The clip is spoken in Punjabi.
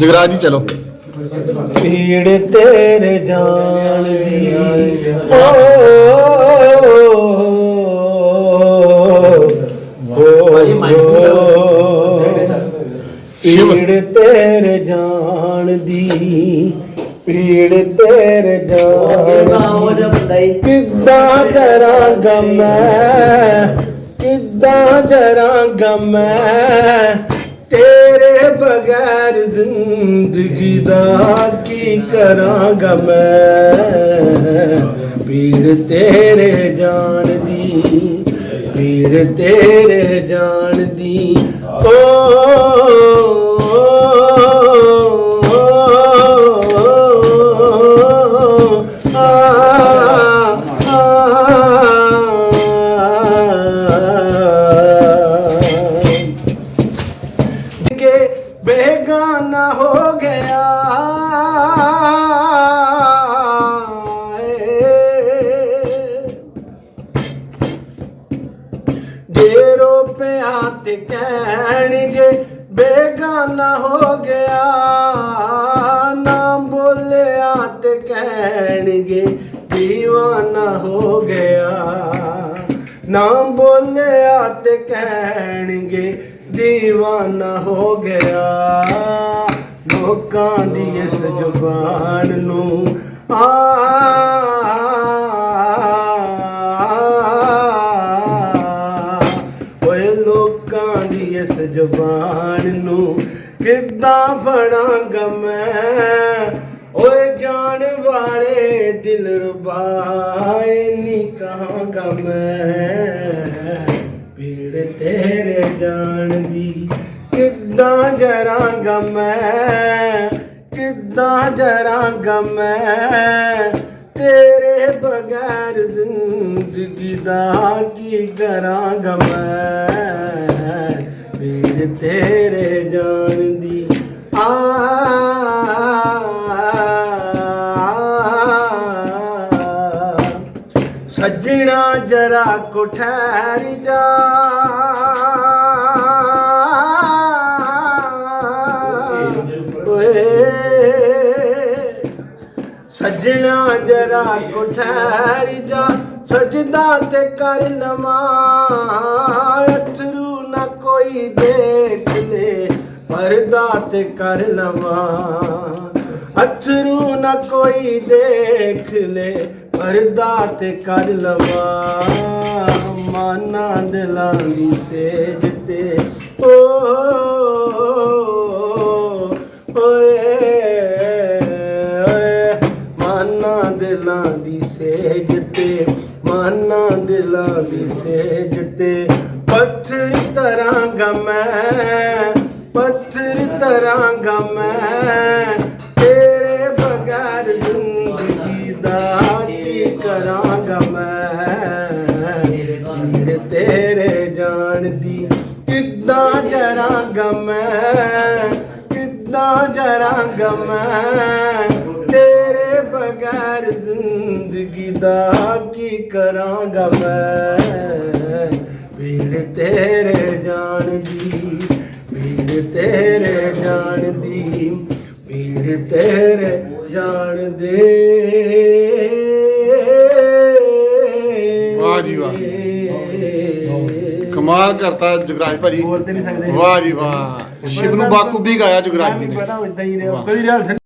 ਜਗਰਾਜ ਜੀ ਚਲੋ। ਪੀੜ ਤੇਰੇ ਜਾਣ ਦੀ। ਪੀੜ ਤੇਰੇ ਜਾਣ ਦੀ। ਪੀੜ ਤੇਰੇ ਜਾਣ ਦੀ। ਕਿੱਦਾਂ ਕਰਾਂਗਾ ਮੈਂ ਕਿੱਦਾਂ ਜਰਾਂਗਾ ਮੈਂ ਤੇਰੇ ਬਗੈਰ ਜ਼ਿੰਦਗੀ ਦਾ ਕੀ ਕਰਾਂਗਾ ਮੈਂ? ਪੀੜ ਤੇਰੇ ਜਾਣ ਦੀ ਪੀੜ ਤੇਰੇ ਜਾਣ ਦੀ, ਓ ਫੇਰੋ ਪਿਆ ਤੇ ਕਹਿਣਗੇ, ਬੇਗਾਨਾ ਹੋ ਗਿਆ। ਨਾ ਬੋਲਿਆ ਤੇ ਕਹਿਣਗੇ دیਵਾਨਾ ਹੋ ਗਿਆ। ਨਾ ਬੋਲਿਆ ਤੇ ਕਹਿਣਗੇ دیਵਾਨਾ ਹੋ ਗਿਆ। ਲੋਕਾਂ ਦੀ ਇਸ ਜ਼ੁਬਾਨ ਨੂੰ ਆ ਇਸ ਜ਼ੁਬਾਨ ਨੂੰ ਕਿੱਦਾਂ ਫੜਾਂਗਾ ਮੈਂ? ਓਏ ਜਾਣ ਵਾਲੇ ਦਿਲ ਰੁਬਾਏ ਨਹੀਂ ਕਹਾਂਗਾ ਮੈਂ। ਪੀੜ ਤੇਰੇ ਜਾਣ ਦੀ ਕਿੱਦਾਂ ਜਰਾਂਗਾ ਮੈਂ? ਕਿੱਦਾਂ ਜਰਾਂਗਾ ਮੈਂ? ਤੇਰੇ ਬਗੈਰ ਜ਼ਿੰਦਗੀ ਦਾ ਕੀ ਕਰਾਂਗਾ ਮੈਂ? ਪੀੜ ਤੇਰੇ ਜਾਣਦੀ ਆ ਸੱਜਣਾ ਜਰਾ ਕੋ ਠਹਿਰ ਜਾ ਸੱਜਣਾ ਜਰਾ ਕੋ ਜਾ ਸਜਦਾ ਤੇ ਕਰ ਲਵਾਂ ਪਰਦਾ ਤੇ ਕਰ ਲਵਾਂ। ਅਥਰੂ ਨਾ ਕੋਈ ਦੇਖ ਲੈ ਪਰਦਾ ਤੇ ਕਰ ਲਵਾਂ। ਮਾਨਾ ਦਿਲਾਂ ਦੀ ਸੇਜ ਤੇ। ਓ, ਓਏ ਓਏ, ਮਾਨਾ ਦਿਲਾਂ ਦੀ ਸੇਜ ਤੇ। ਮਾਨਾ ਦਿਲਾਂ ਦੀ ਸੇਜ ਤੇ। ਪੀੜ ਤੇਰੇ ਜਾਣ ਦੀ। ਕਿੱਦਾਂ ਜਰਾਂਗਾ ਮੈਂ ਕਿੱਦਾਂ ਜਰਾਂਗਾ ਮੈਂ ਤੇਰੇ ਬਗੈਰ ਜ਼ਿੰਦਗੀ ਦਾ ਕੀ ਕਰਾਂਗਾ ਮੈਂ ਪੀੜ ਤੇਰੇ ਜਾਣਦੀ ਦੀ ਤੇਰੇ ਜਾਣਦੀ ਦੀ ਤੇਰੇ ਜਾਣਦੇ ਵਾਹ ਜੀ ਵਾਹ। ਕਮਾਲ ਕਰਤਾ ਜਗਰਾਜ ਭਾਜੀ। ਬੋਲ ਤੇ ਨਹੀਂ ਸਕਦੇ। ਵਾਹ ਜੀ ਵਾਹ। ਸ਼ਿਵ ਨੂੰ ਬਾਖੂਬੀ ਗਾਇਆ ਜਗਰਾਜ ਜੀ ਨੇ। ਬੜਾ ਇਦਾਂ ਹੀ ਰਿਹਾ। ਕਦੀ ਰਿਹਾਲ